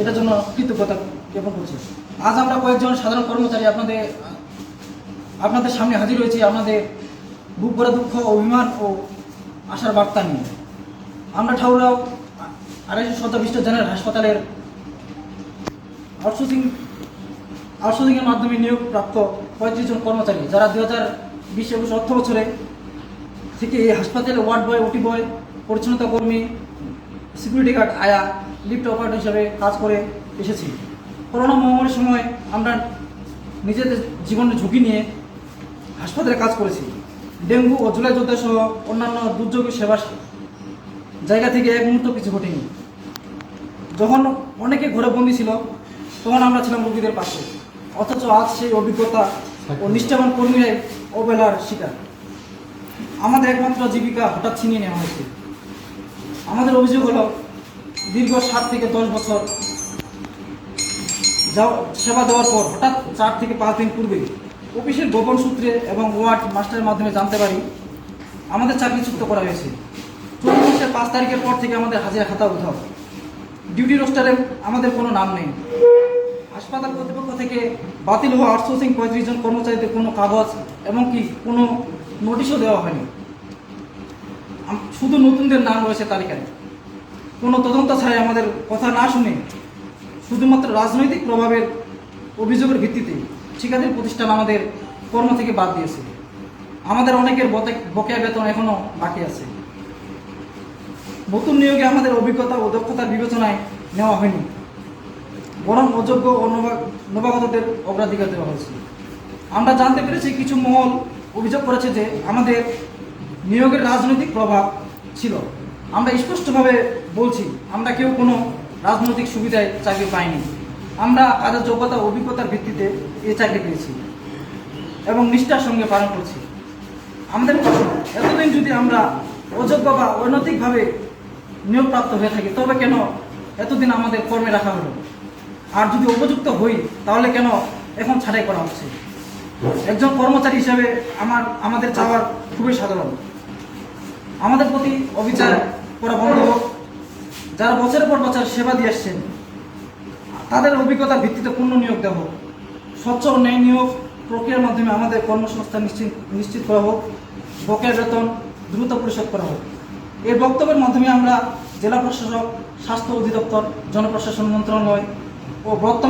এটার জন্য কৃতজ্ঞতা জ্ঞাপন করছি। আজ আমরা কয়েকজন সাধারণ কর্মচারী আপনাদের আপনাদের সামনে হাজির হয়েছি আপনাদের বুক ভরা দুঃখ অভিমান ও আশার বার্তা নিয়ে। আমরা ঠাউরাও আড়াইশো শয্যা বিশিষ্ট জেনারেল হাসপাতালের আউটসোর্সিং আউটসোর্সিংয়ের মাধ্যমে নিয়োগপ্রাপ্ত পঁয়ত্রিশ জন কর্মচারী, যারা দু হাজার বিশ একুশ অর্থ বছরে থেকে এই হাসপাতালে ওয়ার্ড বয় ওটি বয়, পরিচ্ছন্নতা কর্মী, সিকিউরিটি গার্ড, আয়া লিফট অপারেটর হিসাবে কাজ করে এসেছি। করোনা মহামারীর সময় আমরা নিজেদের জীবনের ঝুঁকি নিয়ে হাসপাতালে কাজ করেছি। ডেঙ্গু ও জুলাই যোদ্ধা সহ অন্যান্য দুর্যোগের সেবা জায়গা থেকে এক মুহূর্ত কিছু ঘটেনি। যখন অনেকে ঘরে বন্দি ছিল, তখন আমরা ছিলাম রোগীদের পাশে। অথচ আজ সেই অভিজ্ঞতা ও নিষ্ঠাবান কর্মীরাই অবহেলার শিকার। আমাদের একমাত্র জীবিকা হঠাৎ ছিনিয়ে নেওয়া হয়েছে। আমাদের অভিযোগ হলো দীর্ঘ সাত থেকে দশ বছর সেবা দেওয়ার পর হঠাৎ চার থেকে পাঁচ দিন পূর্বে অফিসের গোপন সূত্রে এবং ওয়ার্ড মাস্টারের মাধ্যমে জানতে পারি আমাদের চাকরিচ্যুত করা হয়েছে। মাসের পাঁচ তারিখের পর থেকে আমাদের হাজিরা খাতা উঠাও ডিউটি রোস্টারে আমাদের কোনো নাম নেই। হাসপাতাল কর্তৃপক্ষ থেকে বাতিল হওয়া আউটসোর্সিং পঁয়ত্রিশ জন কর্মচারীদের কোনো কাগজ এমনকি কোনো নোটিশও দেওয়া হয়নি। শুধু নতুনদের নাম রয়েছে তালিকায়। কোনো তদন্ত ছাড়াই আমাদের কথা না শুনে শুধুমাত্র রাজনৈতিক প্রভাবের অভিযোগের ভিত্তিতে ঠিকাদারি প্রতিষ্ঠান আমাদের কর্ম থেকে বাদ দিয়েছে। আমাদের অনেকের বকেয়া বেতন এখনও বাকি আছে। নতুন নিয়োগে আমাদের অভিজ্ঞতা ও দক্ষতার বিবেচনায় নেওয়া হয়নি। বরং অযোগ্য ও নবা- নবাগতদের অগ্রাধিকার দেওয়া হয়েছে। আমরা জানতে পেরেছি কিছু মহল অভিযোগ করেছে যে আমাদের নিয়োগের রাজনৈতিক প্রভাব ছিল। আমরা স্পষ্টভাবে বলছি, আমরা কেউ কোনো রাজনৈতিক সুবিধায় চাকরি পাইনি। আমরা কাজের যোগ্যতা অভিজ্ঞতার ভিত্তিতে এই চাকরি পেয়েছি এবং নিষ্ঠার সঙ্গে পালন করছি। আমাদের প্রশ্ন, এতদিন যদি আমরা অযোগ্য বা অনৈতিকভাবে নিয়োগপ্রাপ্ত হয়ে থাকি, তবে কেন এতদিন আমাদের কর্মে রাখা হলো? আর যদি উপযুক্ত হই, তাহলে কেন এখন ছাড়াই করা হচ্ছে? একজন কর্মচারী হিসাবে আমার, আমাদের চাওয়ার খুবই সাধারণ। আমাদের প্রতি অবিচার যারা বছরের পর বছর সেবা দিয়ে আসছেন, তাদের অভিজ্ঞতার ভিত্তিতে পূর্ণ নিয়োগ হোক, স্বচ্ছ ও ন্যায় নিয়োগ প্রক্রিয়ার মাধ্যমে আমাদের কর্মসংস্থান নিশ্চিত নিশ্চিত করা হোক, বকেয়া বেতন দ্রুত পরিশোধ করা হোক। এই বক্তব্যের মাধ্যমে আমরা জেলা প্রশাসক, স্বাস্থ্য অধিদপ্তর, জনপ্রশাসন মন্ত্রণালয় ও বর্তমান